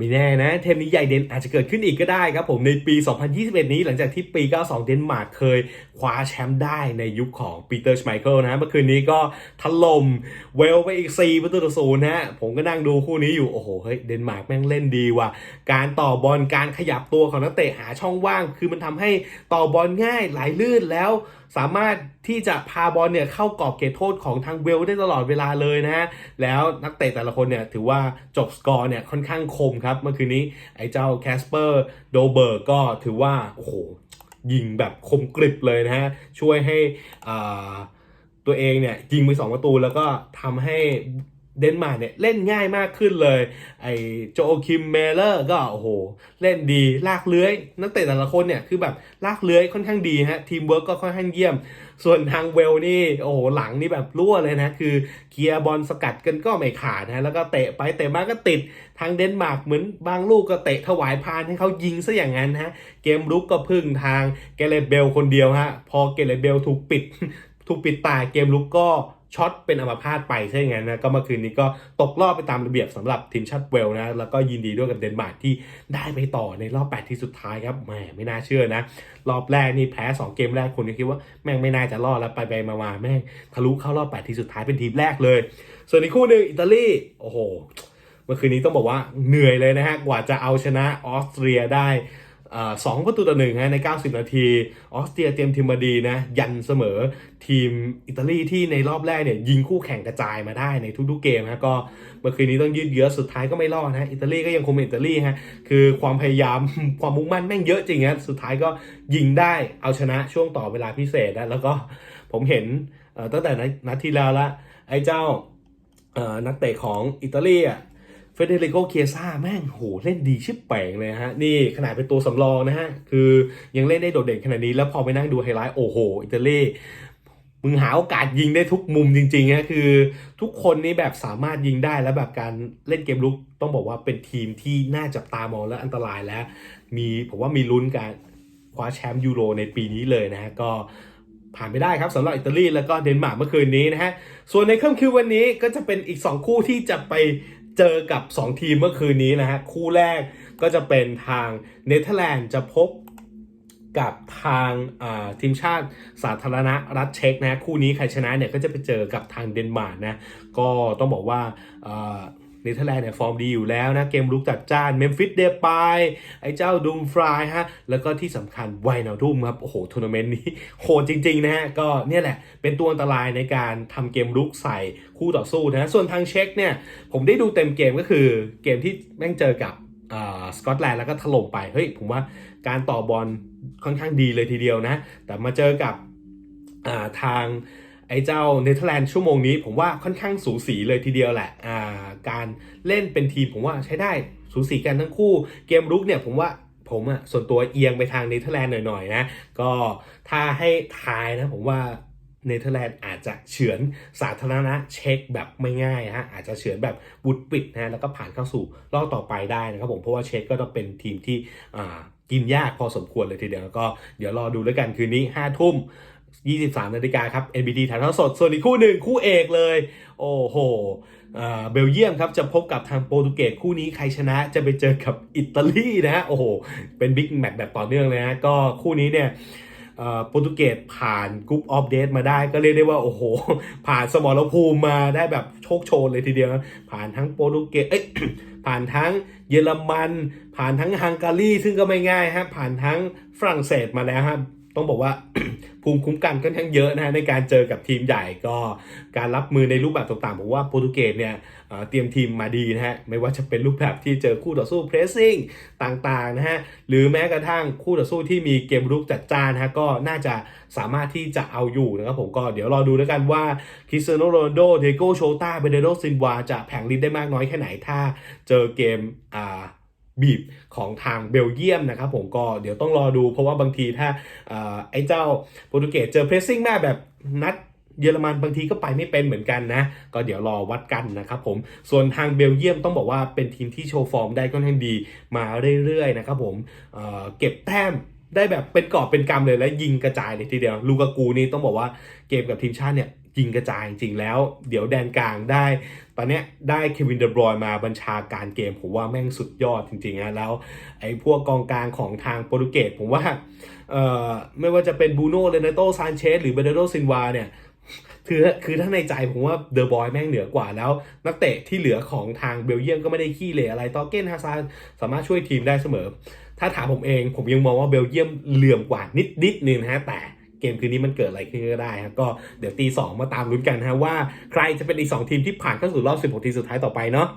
ม่แน่นะเทมนี้ใหญ่เด่นอาจจะเกิดขึ้นอีกก็ได้ครับผมในปี 2021 นี้หลังจากที่ปี 92 เดนมาร์กเคยคว้าแชมป์ได้ในยุคของปีเตอร์ชไมเคิลนะเมื่อคืนนี้ก็ถล่มเวลไปอีก 4 ประตูต่อศูนย์นะฮะผมก็นั่งดูคู่นี้อยู่ โอ้โหเฮ้ยเดนมาร์กแม่งเล่นดีว่ะ การต่อบอลการขยับตัวของนักเตะหาช่องว่าง คือมันทำให้ต่อบอลง่ายไหลลื่นแล้วสามารถที่จะพาบอลเนี่ยเข้ากรอบเขตโทษของทางเวลได้ตลอดเวลาเลยนะฮะแล้วนักเตะแต่ละคนเนี่ยถือว่าจบสกอร์เนี่ยค่อนข้างคมครับเมื่อคืนนี้ไอ้เจ้าแคสเปอร์โดเบิร์กก็ถือว่าโอ้โหยิงแบบคมกริบเลยนะฮะ ช่วยให้ตัวเองเนี่ยยิงไป2ประตูแล้วก็ทำให้ เดนมาร์กเนี่ยเล่นง่ายมากขึ้นเลย ไอ้โจคิมเมเลอร์ก็โอ้โห เล่นดีลากเลื้อย นักเตะแต่ละคนเนี่ยคือแบบลากเลื้อยค่อนข้างดีฮะทีมเวิร์กก็ค่อนข้างเยี่ยม ส่วนทางเวลนี่โอ้โหหลังนี่แบบรั่วเลยนะ คือเคลียร์บอลสกัดกันก็ไม่ขาดนะแล้วก็เตะไปเตะมาก็ติดทางเดนมาร์กเหมือนบางลูกก็เตะถวายพานให้เขายิงซะอย่างนั้นฮะเกมรุกก็พึ่งทางเกเรตเบลคนเดียวฮะพอเกเรตเบลถูกปิด ถูกปิดตายเกมลุกก็ ช็อตเป็นอัมพาตไปใช่ไหมนะก็เมื่อคืนนี้ก็ตกรอบไปตามระเบียบสำหรับทีมชาติเวลนะแล้วก็ยินดีด้วยกับเดนมาร์กที่ได้ไปต่อในรอบ 8 ที่สุดท้ายครับแหมไม่น่าเชื่อนะ รอบแรกนี่แพ้ 2 เกมแรกคนก็คิดว่าแม่งไม่น่าจะรอดแล้วไปไปมามาแม่งทะลุเข้ารอบ 8 ที่สุดท้ายเป็นทีมแรกเลย ส่วนอีกคู่หนึ่งอิตาลีโอ้โหเมื่อคืนนี้ต้องบอกว่าเหนื่อยเลยนะฮะกว่าจะเอาชนะออสเตรียได้ สองประตูต่อหนึ่งฮะใน 90 นาทีออสเตรียเตรียมทีมมาดีนะยันเสมอทีมอิตาลีที่ในรอบแรกเนี่ยยิงคู่แข่งกระจายมาได้ในทุกๆเกมนะก็เมื่อคืนนี้ต้องยืดเยื้อสุดท้ายก็ไม่รอดนะอิตาลีก็ยังคงเป็นอิตาลีฮะคือความพยายามความมุ่งมั่นแม่งเยอะจริงฮะสุดท้ายก็ยิงได้เอาชนะช่วงต่อเวลาพิเศษนะแล้วก็ผมเห็นตั้งแต่นัดที่แล้วละไอ้เจ้านักเตะของอิตาลีอะ เฟเดริโกเคียซ่าแม่งโหเล่นดีชิบแปลงเลยฮะ นี่ขนาดเป็นตัวสำรองนะฮะ คือยังเล่นได้โดดเด่นขนาดนี้ แล้วพอไปนั่งดูไฮไลท์โอ้โห อิตาลีมึงหาโอกาสยิงได้ทุกมุมจริงๆฮะคือ ทุกคนนี่แบบสามารถยิงได้แล้วแบบการเล่นเกมลุกต้องบอกว่าเป็นทีมที่น่าจับตามองและอันตรายแล้ว มีผมว่ามีลุ้นการคว้าแชมป์ยูโรในปีนี้เลยนะฮะก็ผ่านไปได้ครับสำหรับอิตาลีแล้วก็เดนมาร์กเมื่อคืนนี้นะฮะ ส่วนในค่ำคืนวันนี้ก็จะเป็นอีก 2 คู่ที่จะไป เจอกับ 2 ทีมเมื่อคืนนี้นะฮะ คู่แรกก็จะเป็นทางเนเธอร์แลนด์จะพบกับทางอ่าทีมชาติสาธารณรัฐเช็กนะ คู่นี้ใครชนะเนี่ยก็จะไปเจอกับทางเดนมาร์กนะ ก็ต้องบอกว่าอ่า เนเธอร์แลนด์เนี่ยฟอร์มดีอยู่แล้วนะ เกมลุกจัดจ้านเมมฟิสเดปายไอ้เจ้าดูมฟรายฮะ แล้วก็ที่สำคัญไวนาดุมครับ โอ้โหทัวร์นาเมนต์นี้โหดจริง ๆ นะฮะ ก็เนี่ยแหละ เป็นตัวอันตรายในการทำเกมลุกใส่คู่ต่อสู้นะ ส่วนทางเช็กเนี่ย ผมได้ดูเต็มเกมก็คือเกมที่แม่งเจอกับอ่าสกอตแลนด์แล้วก็ถล่มไป เฮ้ย ผมว่าการต่อบอลค่อนข้างดีเลยทีเดียวนะ แต่มาเจอกับอ่าทาง ไอ้เจ้าเนเธอร์แลนด์ชั่วโมงนี้ผมว่าค่อนข้างสูสีเลยทีเดียวแหละอ่าการเล่นเป็นทีมผมว่าใช้ได้สูสีกันทั้งคู่ เกมรุกเนี่ยผมว่าผมอะส่วนตัวเอียงไปทางเนเธอร์แลนด์หน่อยๆนะ ก็ถ้าให้ทายนะผมว่าเนเธอร์แลนด์อาจจะเฉือนสาธารณะเช็คแบบไม่ง่ายฮะอาจจะเฉือนแบบบุดปิดนะแล้วก็ผ่านเข้าสู่รอบต่อไปได้นะครับผมเพราะว่าเช็คก็ต้องเป็นทีมที่อ่ากินยากพอสมควรเลยทีเดียวก็เดี๋ยวรอดูแล้วกันคืนนี้5ทุ่ม 23นาฬิกาครับ NBT ถ่ายทอดสด ส่วนอีกคู่หนึ่งคู่เอกเลย โอ้โหเบลเยียมครับ จะพบกับทางโปรตุเกสคู่นี้ใครชนะจะไปเจอกับอิตาลีนะฮะโอ้โห เป็นบิ๊กแมตช์แบบต่อเนื่องเลยนะก็คู่นี้เนี่ยโปรตุเกสผ่านกรุ๊ปออฟเดตมาได้ก็เรียกได้ว่า โอ้โห ผ่านสมรภูมิมาได้แบบโชคโชนเลยทีเดียว ผ่านทั้งโปรตุเกสเอ้ยผ่านทั้งเยอรมัน ผ่านทั้งฮังการีซึ่งก็ไม่ง่ายฮะผ่านทั้งฝรั่งเศสมาแล้วฮะต้องบอกว่า ภูมิคุ้มกันค่อนข้างเยอะนะในการเจอกับทีมใหญ่ก็การรับมือในรูปแบบต่างๆผมว่าโปรตุเกสเนี่ยเตรียมทีมมาดีนะฮะไม่ว่าจะเป็นรูปแบบที่เจอคู่ต่อสู้เพรสซิ่งต่างๆนะฮะหรือแม้กระทั่งคู่ต่อสู้ที่มีเกมรุกจัดจ้านนะฮะก็น่าจะสามารถที่จะเอาอยู่นะครับผมก็เดี๋ยวรอดูแล้วกันว่าคริสเตียโนโรนโดเดโกโชตาเบเดโดซินวาจะแผงลิดได้มากน้อยแค่ไหนถ้าเจอเกมอ่า บีบของทางเบลเยียมนะครับผมก็เดี๋ยวต้องรอดูเพราะว่าบางทีถ้าไอ้เจ้าโปรตุเกสเจอเพรสซิ่งแม่แบบนัดเยอรมันบางทีก็ไปไม่เป็นเหมือนกันนะ ก็เดี๋ยวรอวัดกันนะครับผมส่วนทางเบลเยียมต้องบอกว่าเป็นทีมที่โชว์ฟอร์มได้ค่อนข้างดีมาเรื่อยๆนะครับผมเเก็บแต้มได้แบบเป็นกอบเป็นกำเลยและยิงกระจายเลยทีเดียวลูกากูนี่ต้องบอกว่าเกมกับทีมชาติเนี่ย ยิงกระจายจริงๆแล้ว เดี๋ยวแดนกลางได้ ตอนเนี้ยได้เควินเดบรอยมาบัญชาการเกม ผมว่าแม่งสุดยอดจริงๆนะแล้วไอ้พวกกองกลางของทางโปรตุเกสผมว่าเอ่อไม่ว่าจะเป็นบูโน่เลนโตซานเชสหรือเบเดโรซินวาเนี่ยคือคือถ้าในใจผมว่าเดอะบอยแม่งเหนือกว่าแล้ว นักเตะที่เหลือของทางเบลเยียมก็ไม่ได้ขี้เหร่อะไรตอเกนฮาซานสามารถช่วยทีมได้เสมอ ถ้าถามผมเองผมยังมองว่าเบลเยียมเหลื่อมกว่านิดนิดนึงนะฮะแต่ กมคืนนี้มันเกิดอะไรขึ้นก็ได้ฮะก็เดี๋ยวตีสองมาตามลุ้นกันฮะว่าใครจะเป็นอีกสองทีมที่ผ่านเข้าสู่รอบ 16 ทีมสุดท้ายต่อไปเนาะ